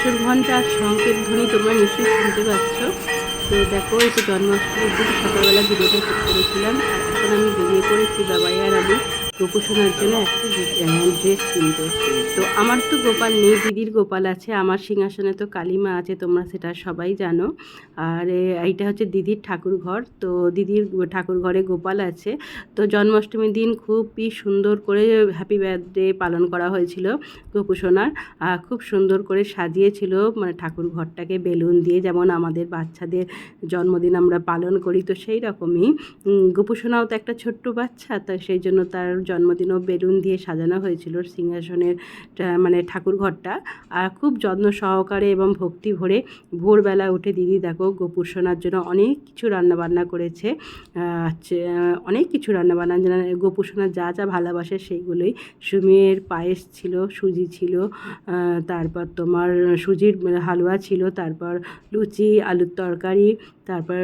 বাসর ঘণ্টা সংকেত ধ্বনি তোমরা নিশ্চয়ই শুনতে পাচ্ছ। তো দেখো, এই তো জন্মাষ্টমীর দিন সকালবেলা ভিডিওটা শুট করেছিলাম। এখন আমি বেরিয়ে পড়েছি বাবাই আর আমি। গোপোষণার জন্য একটা ড্রেস কিনতে তো আমার তো গোপাল নেই দিদির গোপাল আছে আমার সিংহাসনে তো কালিমা আছে তোমরা সেটা সবাই জানো। আর এইটা হচ্ছে দিদির ঠাকুর ঘর তো দিদির ঠাকুর ঘরে গোপাল আছে। তো জন্মাষ্টমীর দিন খুবই সুন্দর করে হ্যাপি বার্থডে পালন করা হয়েছিল আহ, খুব সুন্দর করে সাজিয়েছিল মানে ঠাকুর ঘরটাকে বেলুন দিয়ে যেমন আমাদের বাচ্চাদের জন্মদিন আমরা পালন করি তো সেই রকমই। গোপুসোনাও তো একটা ছোট্ট বাচ্চা তো সেই জন্য তার জন্মদিনও বেলুন দিয়ে সাজানো হয়েছিল সিংহাসনের মানে ঠাকুর ঘরটা। আর খুব যত্ন সহকারে এবং ভক্তি ভরে ভোরবেলা উঠে দিদি দেখো গোপুর সোনার জন্য অনেক কিছু রান্নাবান্না করেছে। আহ, অনেক কিছু রান্নাবান্না যেন গোপুসোনা যা যা ভালোবাসে সেইগুলোই সুমির পায়েস ছিল সুজি ছিল তারপর তোমার সুজির হালুয়া ছিল তারপর লুচি আলুর তরকারি তারপর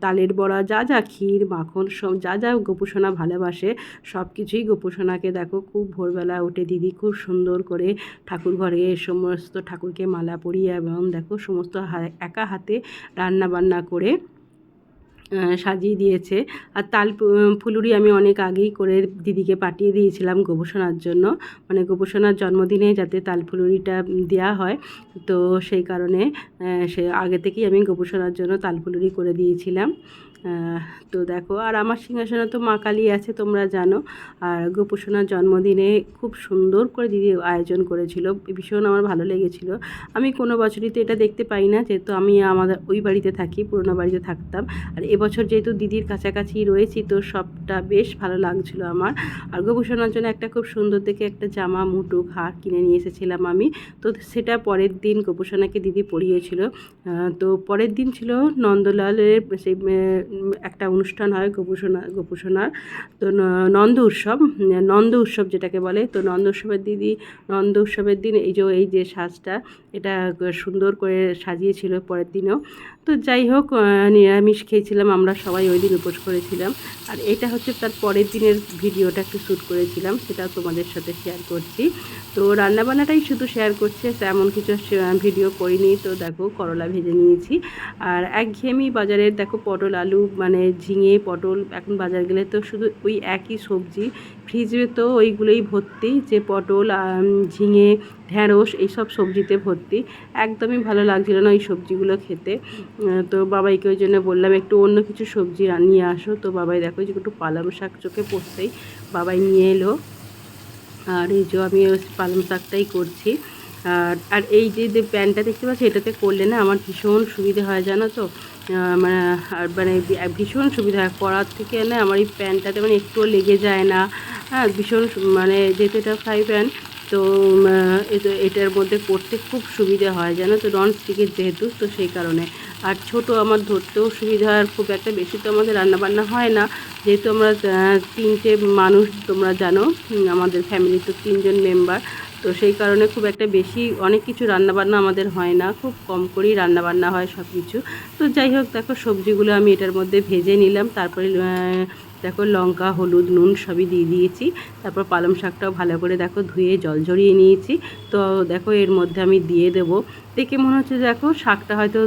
তালের বড়া যা যা, ক্ষীর, মাখন সব যা যা গোপুসোনা ভালোবাসে সব কিছুই গোপুসোনাকে দেখো খুব ভোরবেলা উঠে দিদি খুব সুন্দর করে ঠাকুর ঘরে সমস্ত ঠাকুরকে মালা পরিয়ে এবং দেখো সমস্ত একা হাতে রান্না বান্না করে সাজিয়ে দিয়েছে। আর তাল ফুলুরি আমি অনেক আগেই করে দিদিকে পাঠিয়ে দিয়েছিলাম গোপোষণার জন্য। মানে গোপোষণার জন্মদিনে যাতে তাল ফুলুরিটা দেওয়া হয়। তো সেই কারণে সে আগে থেকেই আমি গোপোষণার জন্য তাল ফুলুরি করে দিয়েছিলাম। তো দেখো, আর আমার সিংহাসনে তো মা কালী আছে, তোমরা জানো। আর গোপোষণার জন্মদিনে খুব সুন্দর করে দিদি আয়োজন করেছিল, ভীষণ আমার ভালো লেগেছিল। আমি কোনো বছরই তো এটা দেখতে পাই না, যেহেতু আমি আমাদের ওই বাড়িতে থাকি, পুরোনো বাড়িতে থাকতাম। আর এবছর যেহেতু দিদির কাছাকাছি রয়েছি, তো সবটা বেশ ভালো লাগছিল আমার। আর গোপোষণার জন্য একটা খুব সুন্দর দেখে একটা জামা মুটু হার কিনে নিয়ে এসেছিলাম আমি। তো সেটা পরের দিন গোপোষণাকে দিদি পরিয়েছিল। তো পরের দিন ছিল নন্দলালের সেই একটা অনুষ্ঠান হয় গোপোষণা গোপোষণার তো নন্দ উৎসব নন্দ উৎসব যেটাকে বলে, তো নন্দ উৎসবের দিদি, নন্দ উৎসবের দিন এই যে এই যে সাজটা, এটা সুন্দর করে সাজিয়েছিল পরের দিনও। তো যাই হোক নিরামিষ খেয়েছিলাম, আমরা সবাই ওই দিন উপোস করেছিলাম। আর এটা হচ্ছে তার পরের দিনের ভিডিওটা একটু শ্যুট করেছিলাম, সেটা তোমাদের সাথে শেয়ার করছি। তো রান্নাবান্নাটাই শুধু শেয়ার করছে তেমন কিছু ভিডিও করিনি। তো দেখো, করলা ভেজে নিয়েছি। আর একঘেয়েমি বাজারের, দেখো, পটল, আলু মানে ঝিঙে, পটল, এখন বাজার গেলে তো শুধু ওই একই সবজি। ফ্রিজে তো ওইগুলোই ভর্তি, যে পটল ঝিঙে ঢ্যাঁড়স, এইসব সবজিতে ভর্তি। একদমই ভালো লাগছিল না ওই সবজিগুলো খেতে। তো বাবাইকে ওই জন্য বললাম, একটু অন্য কিছু সবজি নিয়ে আসো। তো বাবাই দেখো যে একটু পালং শাক চোখে পড়তেই বাবাই নিয়ে এলো। আর এই যে আমি পালং শাকটাই করছি। আর আর এই যে প্যান্টটা দেখতে পাচ্ছি, এটাতে করলে না আমার ভীষণ সুবিধে হয়, জানো তো? মানে আর মানে ভীষণ সুবিধা হয়। পরার থেকে না আমার এই প্যান্টটাতে মানে একটুও লেগে যায় না। হ্যাঁ ভীষণ মানে যেহেতু এটা ফ্রাই প্যান তো এটার মধ্যে পড়তে খুব সুবিধে হয়, জানো তো নন স্টিকের যেহেতু, তো সেই কারণে। আর ছোট আমার ধরতেও সুবিধা, আর খুব একটা বেশি তো আমাদের রান্নাবান্না হয় না। যেহেতু আমরা তিনটে মানুষ, তোমরা জানো আমাদের ফ্যামিলি তো তিনজন মেম্বার তো সেই কারণে খুব একটা বেশি অনেক কিছু রান্নাবান্না আমাদের হয় না, খুব কম করেই রান্নাবান্না হয় সব কিছু তো যাই হোক, দেখো, সবজিগুলো আমি এটার মধ্যে ভেজে নিলাম, তারপরে দেখো লঙ্কা, হলুদ, নুন সবই দিয়ে দিয়েছি। তারপর পালং শাকটাও ভালো করে দেখো ধুয়ে জল ঝরিয়ে নিয়েছি। তো দেখো এর মধ্যে আমি দিয়ে দেবো। দেখে মনে হচ্ছে দেখো শাকটা হয়তো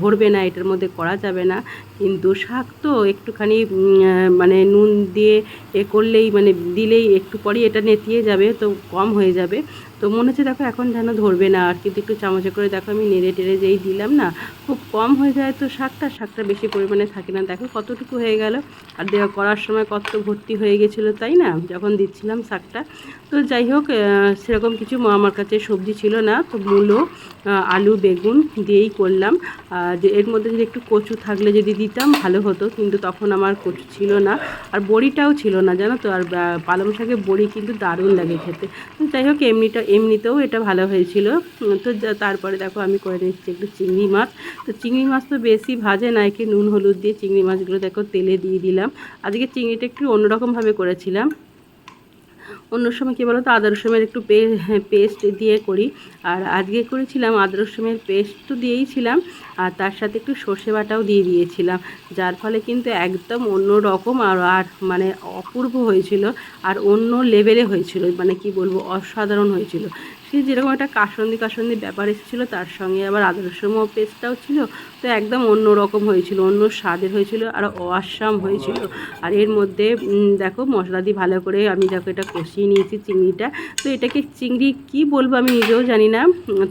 ধরবে না, এটার মধ্যে করা যাবে না। কিন্তু শাক তো একটুখানি মানে নুন দিয়ে এ করলেই মানে দিলেই একটু পরেই এটা নেতিয়ে যাবে, তো কম হয়ে যাবে। তো মনে হচ্ছে দেখো এখন যেন ধরবে না, আর কিন্তু একটু চামচে করে দেখো আমি নেড়ে টেড়ে যেই দিলাম না, খুব কম হয়ে যায় তো শাকটা শাকটা বেশি পরিমাণে থাকে না। দেখো কতটুকু হয়ে গেল, আর দেওয়া করার সময় কত ভর্তি হয়ে গেছিল তাই না? যখন দিচ্ছিলাম শাকটা। তো যাই হোক সেরকম কিছু আমার কাছে সবজি ছিল না, তো মূলো আলু, বেগুন দিয়েই করলাম। যে, এর মধ্যে যদি একটু কচু থাকলে যদি দিতাম, ভালো হতো, কিন্তু তখন আমার কচু ছিল না। আর বড়িটাও ছিল না, জানো তো? আর পালং শাকের বড়ি কিন্তু দারুণ লাগে খেতে। তো যাই হোক, এমনিটা এমনিতেও এটা ভালো হয়েছিল। তো তারপরে দেখো আমি করে নিচ্ছি একটু চিংড়ি মাছ। তো চিংড়ি মাছ তো বেশি ভাজে না, একে নুন, হলুদ দিয়ে চিংড়ি মাছগুলো দেখো তেলে দিয়ে দিলাম। আজকে চিংড়িটা একটু অন্যরকমভাবে করেছিলাম। অন্য সময় কী বলো তো আদা একটু পেস্ট দিয়ে করি। আর আজকে করেছিলাম আদা পেস্ট তো দিয়েইছিলাম আর তার সাথে একটু সর্ষে বাটাও দিয়ে দিয়েছিলাম। যার ফলে কিন্তু একদম অন্য রকম আর আর মানে অপূর্ব হয়েছিল, আর অন্য লেভেলে হয়েছিল মানে কি বলব, অসাধারণ হয়েছিল। কিন্তু যেরকম একটা কাসন্দি কাসন্দি ব্যাপার এসেছিল, তার সঙ্গে আবার আদর্শম পেস্টটাও ছিল, তো একদম অন্য রকম হয়েছিল, অন্য স্বাদের হয়েছিল, আর অসাম হয়েছিল। আর এর মধ্যে দেখো মশলা দিয়ে ভালো করে আমি দেখো এটা কষিয়ে নিয়েছি চিংড়িটা। তো এটাকে চিংড়ি কি বলব আমি নিজেও জানি না,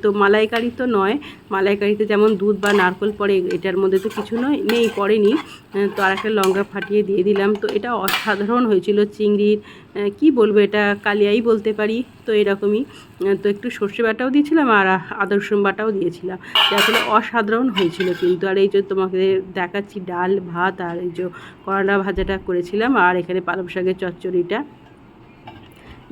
তো মালাইকারি তো নয়, মালাইকারিতে যেমন দুধ বা নারকল পড়ে, এটার মধ্যে তো কিছু নয়, নেই, পড়েনি। তো আর একটা লঙ্কা ফাটিয়ে দিয়ে দিলাম, তো এটা অসাধারণ হয়েছিল চিংড়ির কি বলব এটা, কালিয়াই বলতে পারি। তো এরকমই। তো একটু সর্ষে বাটাও দিয়েছিলাম আর আদর্শন বাটাও দিয়েছিলাম। যার ফলে অসাধারণ হয়েছিল কিন্তু। আর এই যে তোমাকে দেখাচ্ছি ডাল, ভাত আর এই যে করলা ভাজাটা করেছিলাম। আর এখানে পালং শাকের চচ্চড়িটা।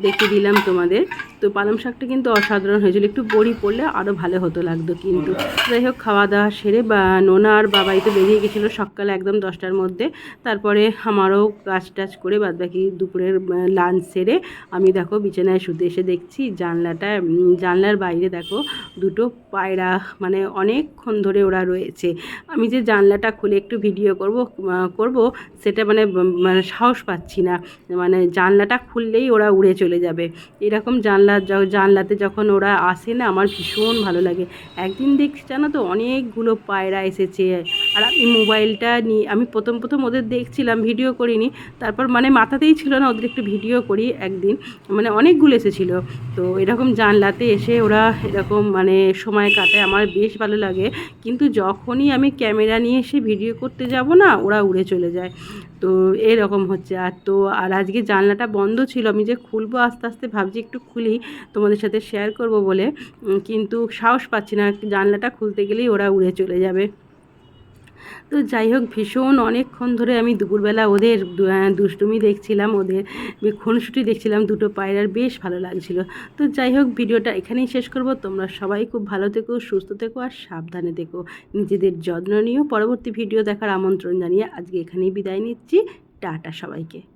দেখিয়ে দিলাম তোমাদের। তো পালং শাকটা কিন্তু অসাধারণ হয়েছিল। একটু বড়ি পড়লে আরও ভালো হতো লাগতো কিন্তু। যাই হোক, খাওয়া দাওয়া সেরে বা নোনা আর বাবাই তো বেরিয়ে গেছিল সকালে একদম দশটার মধ্যে। তারপরে আমারও কাজ টাজ করে বাদ বাকি দুপুরের লাঞ্চ সেরে আমি দেখো বিছানায় শুতে এসে দেখছি জানলাটা জানলার বাইরে দেখো দুটো পায়রা মানে অনেকক্ষণ ধরে ওরা রয়েছে। আমি যে জানলাটা খুলে একটু ভিডিও করব করব, সেটা মানে মানে সাহস পাচ্ছি না। মানে জানলাটা খুললেই ওরা উড়ে চলে যাবে। এরকম জানলা জানলাতে যখন ওরা আসে না, আমার ভীষণ ভালো লাগে। একদিন দেখছি জানো তো, অনেকগুলো পায়রা এসেছে। আর আমি মোবাইলটা নিয়ে আমি প্রথম প্রথম ওদের দেখছিলাম, ভিডিও করিনি। তারপর মানে মাথাতেই ছিল না ওদের একটু ভিডিও করি একদিন। মানে অনেকগুলো এসেছিল। তো এরকম জানলাতে এসে ওরা এরকম মানে সময় কাটায়, আমার বেশ ভালো লাগে। কিন্তু যখনই আমি ক্যামেরা নিয়ে এসে ভিডিও করতে যাব না, ওরা উড়ে চলে যায়। তো এরকম হচ্ছে। আর তো, আর আজকে জানলাটা বন্ধ ছিল। আমি যে খুলবো আস্তে আস্তে ভাবছি একটু খুলি, তোমাদের সাথে শেয়ার করব বলে। কিন্তু সাহস পাচ্ছি না। জানলাটা খুলতে গেলেই ওরা উড়ে চলে যাবে। তো যাই হোক, ভীষণ অনেকক্ষণ ধরে আমি দুপুরবেলা ওদের দুষ্টুমি দেখছিলাম, ওদের খুনসুটি দেখছিলাম, দুটো পায়রার বেশ ভালো লাগছিল। তো যাই হোক, ভিডিওটা এখানেই শেষ করব। তোমরা সবাই খুব ভালো থেকো, সুস্থ থেকো, আর সাবধানে থেকো। নিজেদের যত্ন নিও। পরবর্তী ভিডিও দেখার আমন্ত্রণ জানিয়ে আজকে এখানেই বিদায় নিচ্ছি। টাটা সবাইকে।